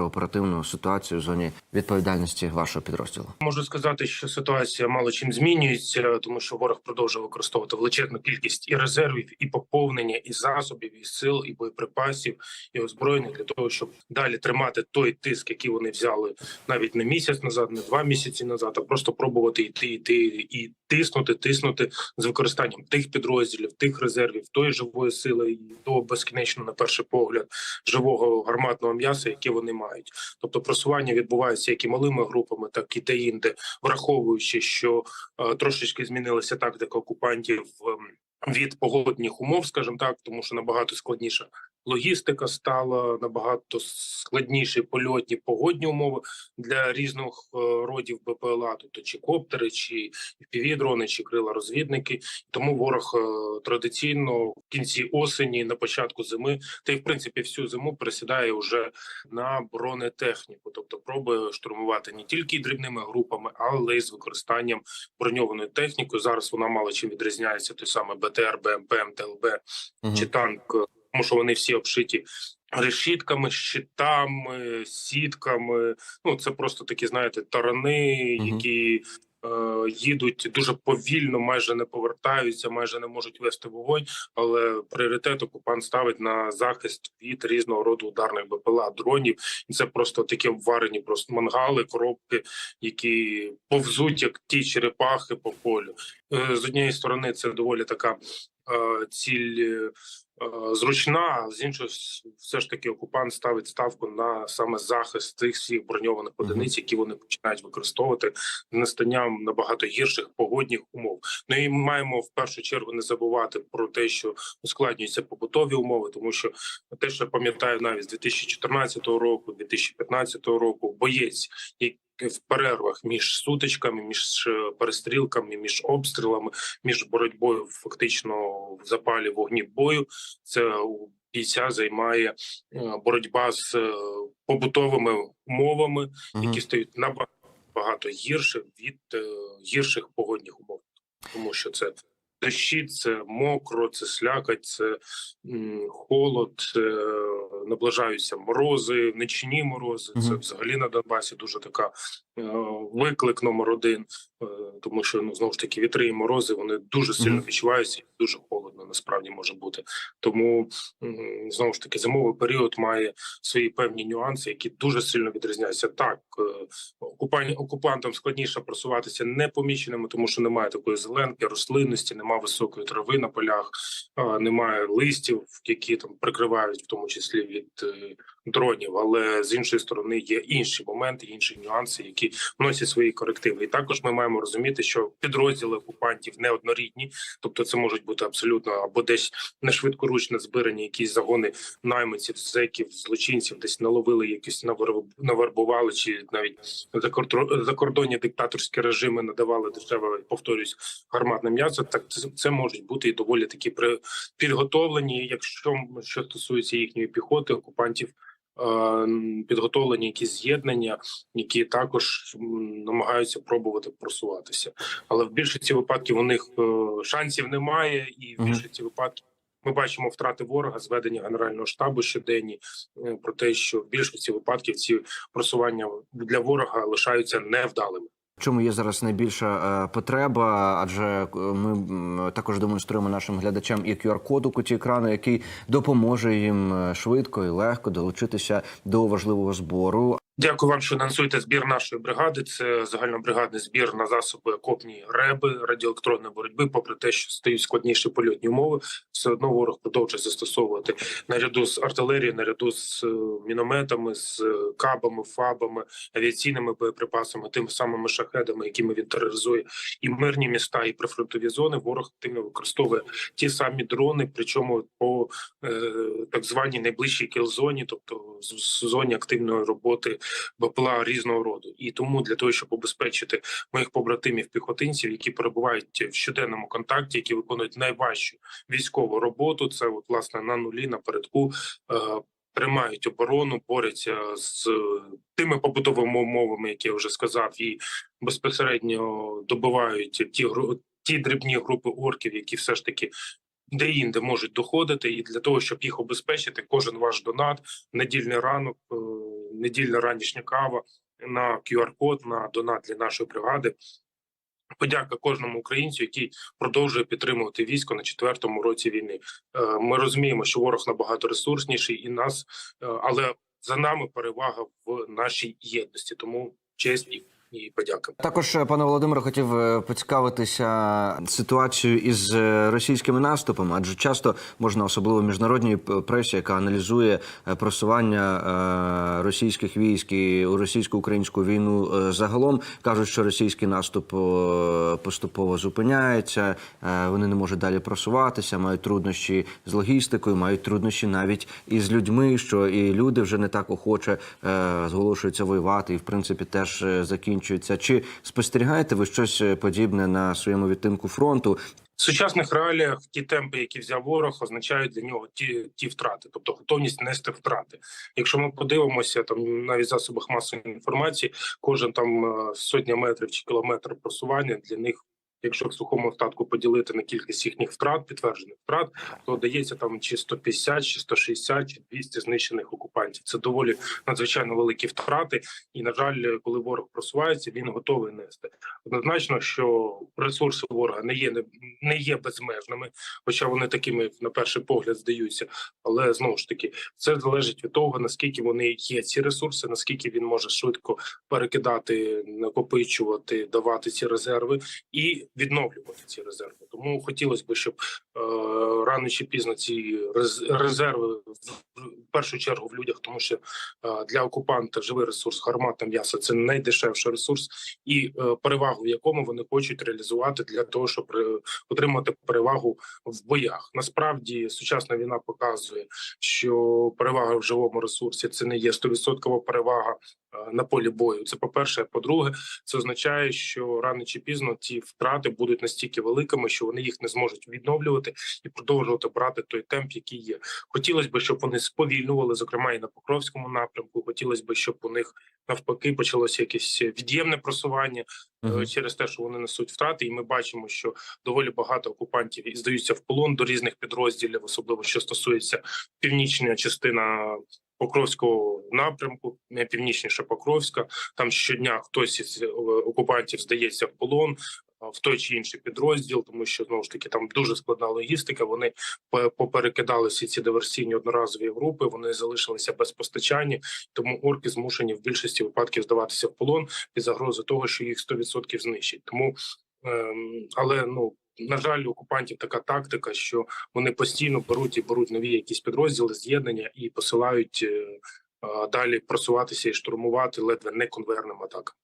про оперативну ситуацію в зоні відповідальності вашого підрозділу? Можу сказати, що ситуація мало чим змінюється, тому що ворог продовжує використовувати величезну кількість і резервів, і поповнення, і засобів, і сил, і боєприпасів, і озброєння для того, щоб далі тримати той тиск, який вони взяли навіть не місяць назад, не два місяці назад, а просто пробувати йти, йти і тиснути, тиснути з використанням тих підрозділів, тих резервів, тої живої сили, і того безкінечно на перший погляд живого гарматного м'яса, яке вони мають. Тобто просування відбувається як і малими групами, так і де-інде, враховуючи, що е, трошечки змінилася тактика окупантів. Е, Від погодних умов, скажімо так, тому що набагато складніша логістика стала набагато складніші польотні погодні умови для різних е, родів БПЛА, тобто чи коптери, чи півдрони, чи крила розвідники. Тому ворог е, традиційно в кінці осені, на початку зими, та й в принципі всю зиму пересідає вже на бронетехніку, тобто пробує штурмувати не тільки дрібними групами, але й з використанням броньованої техніки. Зараз вона мало чим відрізняється той саме БТР, БМП, МТЛБ Мгм. чи танк, тому що вони всі обшиті решітками, щитами, сітками. Ну це просто такі, знаєте, тарани, які е, їдуть дуже повільно, майже не повертаються, майже не можуть вести вогонь. Але пріоритет окупант ставить на захист від різного роду ударних БПЛА, дронів. І це просто такі обварені просто мангали, коробки, які повзуть як ті черепахи по полю. Е, з однієї сторони, це доволі така е, ціль. Е, Зручна, з іншої с- все ж таки окупант ставить ставку на саме захист цих всіх броньованих одиниць, які вони починають використовувати з настанням набагато гірших погодних умов. Ну і ми маємо в першу чергу не забувати про те, що ускладнюються побутові умови, тому що те, що я пам'ятаю навіть з 2014 року, 2015 року, боєць, який в перервах між сутичками, між е, перестрілками, між обстрілами, між боротьбою фактично в запалі вогні бою. Це у бійця займає е, боротьба з е, побутовими умовами, які стають набагато гірше від гірших погодних умов, тому що це дощі, це мокро, це слякать, це холод, це наближаються морози, нічні морози. Це взагалі на Донбасі дуже така е, виклик номер один, е, тому що ну знову ж таки вітри і морози вони дуже сильно відчуваються, і дуже холодно насправді може бути. Тому знову ж таки зимовий період має свої певні нюанси, які дуже сильно відрізняються. Так е, окупантам складніше просуватися непоміченими, тому що немає такої зеленки, рослинності, немає високої трави на полях, немає листів, які там прикривають, в тому числі від е, дронів. Але з іншої сторони є інші моменти, інші нюанси, які вносять свої корективи. І також ми маємо розуміти, що підрозділи окупантів неоднорідні, тобто це можуть бути абсолютно або десь на швидкоручно збирані якісь загони найманців, зеків, злочинців, десь наловили якісь наверб- навербували, чи навіть закордонні диктаторські режими надавали дешеве, повторюсь, гарматне м'ясо. Так це, це можуть бути і доволі такі при підготовлені. Якщо що стосується їхньої піхоти, окупантів. Підготовлені якісь з'єднання, які також намагаються пробувати просуватися, але в більшості випадків у них е, шансів немає, і в більшості випадків ми бачимо втрати ворога, зведення генерального штабу щоденні е, про те, що в більшості випадків ці просування для ворога лишаються невдалими. Чому є зараз найбільша е, потреба? Адже е, ми також демонструємо нашим глядачам і QR-код у куті екрану, який допоможе їм швидко і легко долучитися до важливого збору. Дякую вам, що анонсуєте збір нашої бригади. Це загальнобригадний збір на засоби окопні реби радіоелектронної боротьби. Попри те, що стають складніші польотні умови, все одно ворог продовжує застосовувати наряду з артилерією, наряду з е, мінометами, з е, кабами, фабами, авіаційними боєприпасами, тими самими шахедами, якими він тероризує і мирні міста, і прифронтові зони. Ворог активно використовує ті самі дрони, причому по е, так званій найближчій кілзоні, тобто зоні активної роботи БПЛА різного роду. І тому для того, щоб обезпечити моїх побратимів піхотинців, які перебувають в щоденному контакті, які виконують найважчу військову роботу, це от власне на нулі напередку. Е, Тримають оборону, борються з тими побутовими умовами, які я вже сказав, і безпосередньо добивають ті ті дрібні групи орків, які все ж таки де-інде можуть доходити, і для того, щоб їх обезпечити, кожен ваш донат, недільний ранок, е, недільна ранішня кава на QR-код на донат для нашої бригади. Подяка кожному українцю, який продовжує підтримувати військо на четвертому році війни. Е, Ми розуміємо, що ворог набагато ресурсніший і нас, е, але за нами перевага в нашій єдності. Тому честь і, і подяка. Також, е, пане Володимире, хотів е, поцікавитися ситуацією із е, російськими наступами, адже часто можна, особливо міжнародній пресі, яка аналізує просування російських військ і у російсько-українську війну загалом, кажуть, що російський наступ поступово зупиняється, вони не можуть далі просуватися, мають труднощі з логістикою, мають труднощі навіть із людьми, що і люди вже не так охоче зголошуються воювати, і в принципі теж е, закінчуються. Чи спостерігаєте ви щось е, подібне на своєму відтинку фронту? В сучасних реаліях ті темпи, які взяв ворог, означають для нього ті, ті втрати, тобто готовність нести втрати. Якщо ми подивимося, там навіть засобах масової інформації, кожен там е, сотня метрів чи кілометр просування для них. Якщо в сухому остатку поділити на кількість їхніх втрат, підтверджених втрат, то дається там чи 150, чи 160, чи 200 знищених окупантів. Це доволі надзвичайно великі втрати. І на жаль, коли ворог просувається, він готовий нести. Однозначно, що ресурси ворога не є не, є безмежними, хоча вони такими на перший погляд здаються. Але знову ж таки, це залежить від того наскільки вони є ці ресурси, наскільки він може швидко перекидати, накопичувати, давати ці резерви і відновлювати ці резерви. Тому хотілося б, щоб е, рано чи пізно ці рез- резерви в першу чергу в людях, тому що е, для окупанта живий ресурс, гармата м'яса це найдешевший ресурс, і е, перевагу в якому вони хочуть реалізувати для того, щоб е, отримати перевагу в боях. Насправді сучасна війна показує, що перевага в живому ресурсі це не є 100% перевага е, на полі бою. Це по перше. По-друге, це означає, що рано чи пізно ці втрати будуть настільки великими, що вони їх не зможуть відновлювати і продовжувати брати той темп, який є. Хотілося б, щоб вони сповільнювали, зокрема і на Покровському напрямку. Хотілося б, щоб у них навпаки почалося якесь від'ємне просування е, через те, що вони несуть втрати, і ми бачимо, що доволі багато окупантів і здаються в полон до різних підрозділів, особливо що стосується північна частина. Покровського напрямку, не північніше Покровська. Там щодня хтось із е, окупантів здається в полон в той чи інший підрозділ, тому що знову ж таки там дуже складна логістика. Вони пе- поперекидали всі ці диверсійні одноразові групи. Вони залишилися без постачання, тому орки змушені в більшості випадків здаватися в полон під загрозою того, що їх 100% знищать. Тому ем, але ну. На жаль, окупантів така тактика, що вони постійно беруть і беруть нові якісь підрозділи, з'єднання і посилають е, е, далі просуватися і штурмувати ледве не конверним атакам.